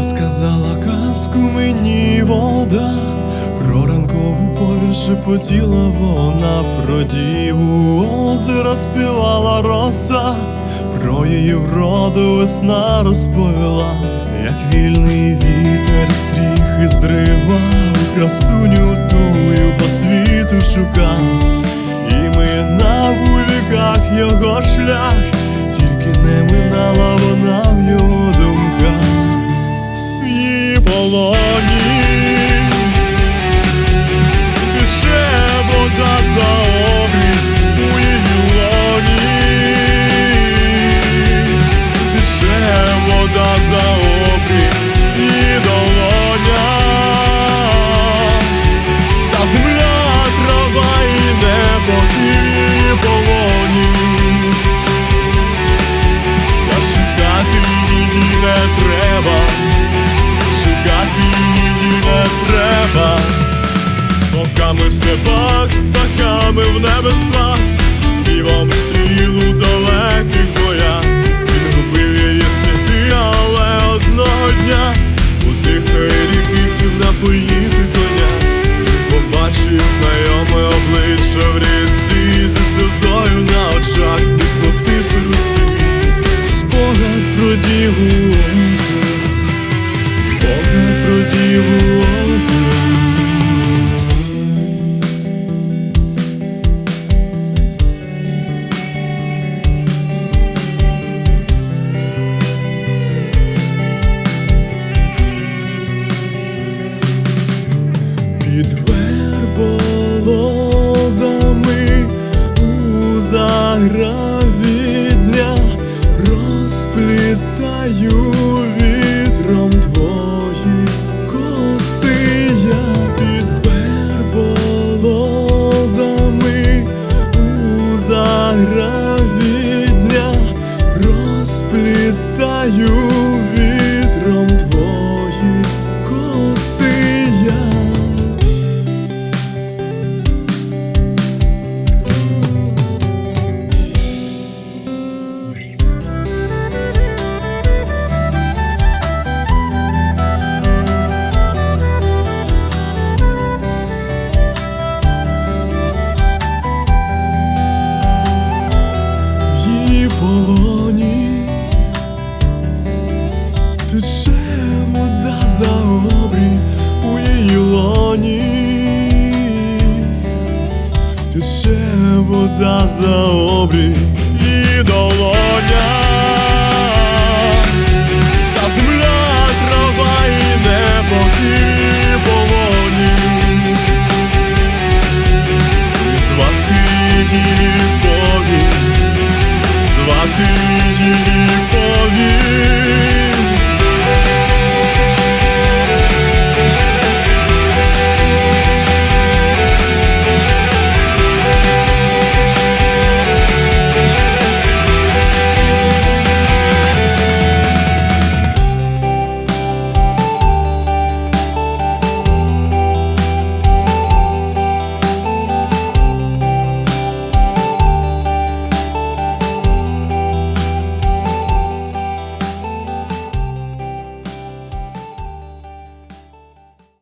Розказала казку мені вода, про ранкову повінь шепотіла вона, про діву озера співала роса, про її вроду весна розповіла, як вільний вітер стріх і здривав, красуню тую по світу шукав, і ми на вуликах його шлях. полоні. never stop знаю вітром твої коси я під верболозами у заграві дня розплітаю. куда за обрій і долоня.